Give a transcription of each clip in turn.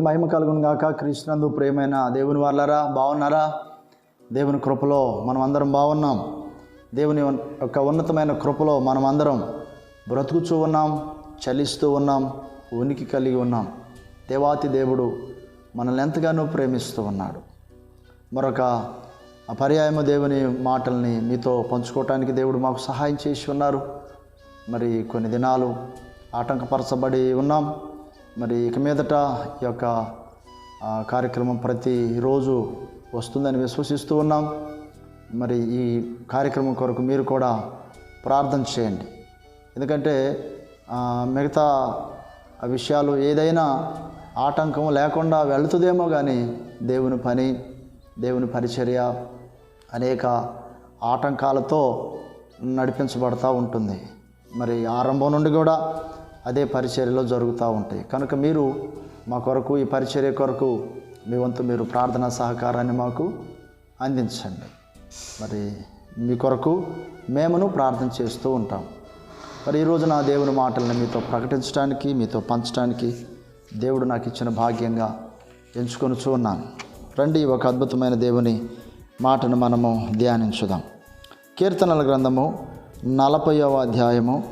మహిమ కలుగును గాక. క్రీస్తునందు ప్రేమైన దేవుని వాళ్ళరా బాగున్నారా దేవుని కృపలో మనం అందరం బాగున్నాం దేవుని యొక్క ఉన్నతమైన కృపలో మనం అందరం బ్రతుకుచూ ఉన్నాం చలిస్తూ ఉన్నాం ఉనికి కలిగి ఉన్నాం. దేవాతి దేవుడు మనల్ని ఎంతగానో ప్రేమిస్తూ ఉన్నాడు. మరొక పర్యాయము దేవుని మాటల్ని మీతో పంచుకోవటానికి దేవుడు మాకు సహాయం చేసి ఉన్నారు. మరి కొన్ని దినాలు ఆటంకపరచబడి ఉన్నాం. మరి ఇక మీదట ఈ యొక్క కార్యక్రమం ప్రతిరోజు వస్తుందని విశ్వసిస్తూ ఉన్నాం. మరి ఈ కార్యక్రమం కొరకు మీరు కూడా ప్రార్థన చేయండి. ఎందుకంటే మిగతా విషయాలు ఏదైనా ఆటంకం లేకుండా వెళుతుందేమో కానీ దేవుని పని దేవుని పరిచర్య అనేక ఆటంకాలతో నడిపించబడతా ఉంటుంది. మరి ఆరంభం నుండి కూడా అదే పరిచర్యలో జరుగుతూ ఉంటాయి. కనుక మీరు మా కొరకు ఈ పరిచర్య కొరకు మీ వంతు మీరు ప్రార్థనా సహకారాన్ని మాకు అందించండి. మరి మీ కొరకు మేమును ప్రార్థన చేస్తూ ఉంటాం. మరి ఈరోజు నా దేవుని మాటలను మీతో ప్రకటించడానికి మీతో పంచడానికి దేవుడు నాకు ఇచ్చిన భాగ్యంగా ఎంచుకొని చూన్నాను రండి ఒక అద్భుతమైన దేవుని మాటను మనము ధ్యానించుదాం. కీర్తనల గ్రంథము నలభైవ అధ్యాయము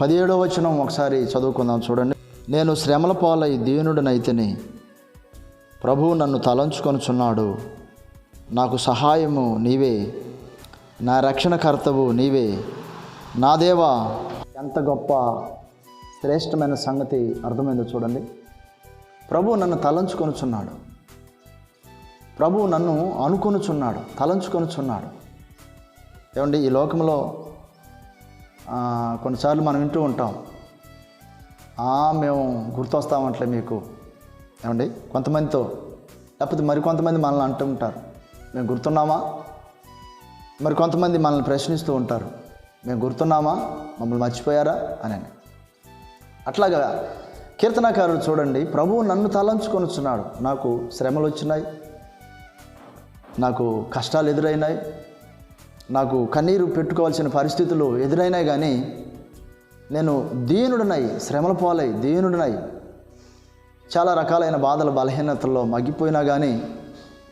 పదిహేడో వచనం ఒకసారి చదువుకుందాం చూడండి. నేను శ్రమల పాలై దీనుడనైతిని ప్రభువు నన్ను తలంచుకొనుచున్నాడు. నాకు సహాయము నీవే నా రక్షణకర్తవు నీవే. నా దేవా ఎంత గొప్ప శ్రేష్టమైన సంగతి అర్థమైందో చూడండి. ప్రభు నన్ను తలంచుకొనుచున్నాడు. ప్రభు నన్ను అనుకొనుచున్నాడు తలంచుకొనుచున్నాడు. ఏమండి ఈ లోకంలో కొన్నిసార్లు మనం వింటూ ఉంటాం. మేము గుర్తొస్తామంటలే మీకు. ఏమండి? కొంతమందితో లేకపోతే మరి కొంతమంది మనల్ని అంటూ ఉంటారు. మేము గుర్తున్నామా? మరి కొంతమంది మనల్ని ప్రశ్నిస్తూ ఉంటారు. మేము గుర్తున్నామా? మమ్మల్ని మర్చిపోయారా? అని అట్లాగా కీర్తనకారుడు చూడండి ప్రభువు నన్ను తలంచుకొనుచున్నాడు. నాకు శ్రమలు వచ్చినాయి నాకు కష్టాలు ఎదురైనాయి నాకు కన్నీరు పెట్టుకోవాల్సిన పరిస్థితులు ఎదురైనా కానీ నేను దీనుడినై శ్రమల పాలై దీనుడినై చాలా రకాలైన బాధల బలహీనతల్లో మగ్గిపోయినా కానీ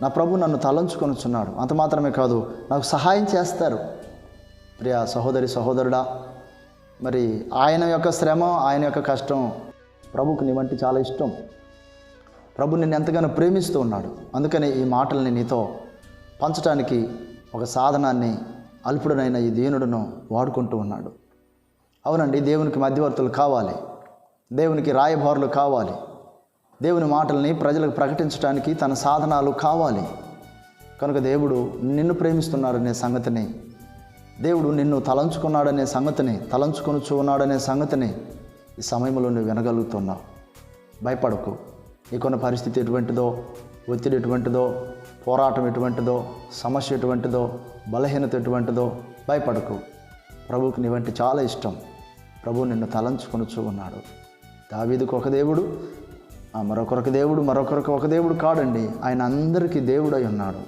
నా ప్రభు నన్ను తలంచుకొనుచున్నాడు. అంత మాత్రమే కాదు నాకు సహాయం చేస్తారు. ప్రియ సహోదరి సహోదరుడా మరి ఆయన యొక్క శ్రమ ఆయన యొక్క కష్టం ప్రభుకు నీ వంటి చాలా ఇష్టం. ప్రభు నిన్ను ఎంతగానో ప్రేమిస్తూ ఉన్నాడు. అందుకని ఈ మాటల్ని నీతో పంచటానికి ఒక సాధనాన్ని అల్పుడనైన ఈ దీనుడును వాడుకుంటూ ఉన్నాడు. అవునండి దేవునికి మధ్యవర్తులు కావాలి. దేవునికి రాయబారులు కావాలి. దేవుని మాటల్ని ప్రజలకు ప్రకటించడానికి తన సాధనాలు కావాలి. కనుక దేవుడు నిన్ను ప్రేమిస్తున్నాడనే సంగతిని దేవుడు నిన్ను తలంచుకున్నాడనే సంగతిని తలంచుకొని ఉన్నాడనే సంగతిని ఈ సమయంలో నువ్వు వినగలుగుతున్నావు. భయపడకు. నీకున్న పరిస్థితి ఎటువంటిదో ఒత్తిడి ఎటువంటిదో పోరాటం ఎటువంటిదో సమస్య ఎటువంటిదో బలహీనత ఎటువంటిదో భయపడకు. ప్రభువుకి నీ వంటి చాలా ఇష్టం. ప్రభు నిన్ను తలంచుకొనుచు ఉన్నాడు. దావీదుకు ఒక దేవుడు మరొకరికి దేవుడు మరొకరికి ఒక దేవుడు కాడండి. ఆయన అందరికీ దేవుడై ఉన్నాడు.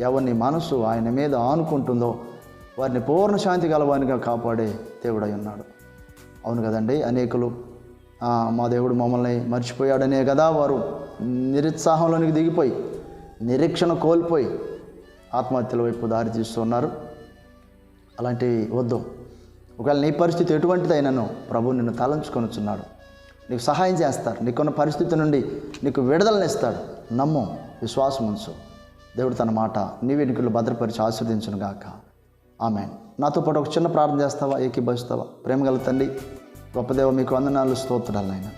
ఎవరిని మనసు ఆయన మీద ఆనుకుంటుందో వారిని పూర్ణ శాంతి గలవానిగా కాపాడే దేవుడై ఉన్నాడు. అవును కదండి అనేకులు మా దేవుడు మమ్మల్ని మర్చిపోయాడనే కదా వారు నిరుత్సాహంలోనికి దిగిపోయి నిరీక్షణ కోల్పోయి ఆత్మహత్యల వైపు దారి తీస్తున్నారు అలాంటివి వద్దు. ఒకవేళ నీ పరిస్థితి ఎటువంటిదైనాను ప్రభు నిన్ను తలంచుకొనుచున్నాడు. నీకు సహాయం చేస్తాడు. నీకున్న పరిస్థితి నుండి నీకు విడుదలనిస్తాడు నమ్ము విశ్వాసం ఉంచు. దేవుడు తన మాట నీ వెనుకలు భద్రపరిచి ఆశీర్దించును గాక ఆమె నాతో పాటు ఒక చిన్న ప్రార్థన చేస్తావా? ఏకీభవిస్తావా? ప్రేమగల తండ్రి గొప్పదేవ మీకు వందనాలు స్తోత్రాలు ఆయన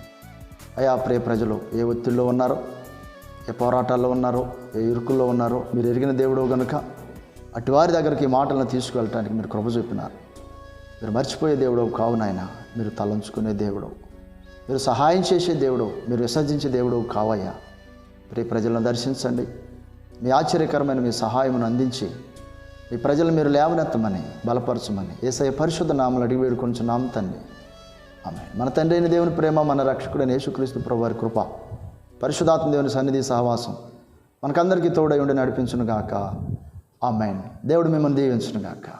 అయా ప్రియ ప్రజలు ఏ ఒత్తిడిలో ఉన్నారో ఏ పోరాటాల్లో ఉన్నారో ఏ ఇరుకుల్లో ఉన్నారో మీరు ఎరిగిన దేవుడు గనుక అటువారి దగ్గరికి ఈ మాటలను తీసుకువెళ్ళటానికి మీరు కృప చూపినారు. మీరు మర్చిపోయే దేవుడు కావునాయన మీరు తలంచుకునే దేవుడు మీరు సహాయం చేసే దేవుడు మీరు విసర్జించే దేవుడు కావయ్యా. ప్రియ ప్రజలను దర్శించండి. మీ ఆశ్చర్యకరమైన మీ సహాయమును అందించి మీ ప్రజలు మీరు లేవనెత్తమని బలపరచమని ఏసయ్య పరిశుద్ధ నామలు అడిగి వేడుకొని నామ తండ్రి. ఆమె మన తండ్రి అయిన దేవుని ప్రేమ మన రక్షకుడైన యేసుక్రీస్తు ప్రభు వారి కృప పరిశుధాత్మ దేవుని సన్నిధి సహవాసం. మనకందరికీ తోడై ఉండి నడిపించునుగాక. ఆ మైండ్ దేవుడు మిమ్మల్ని దీవించునుగాక.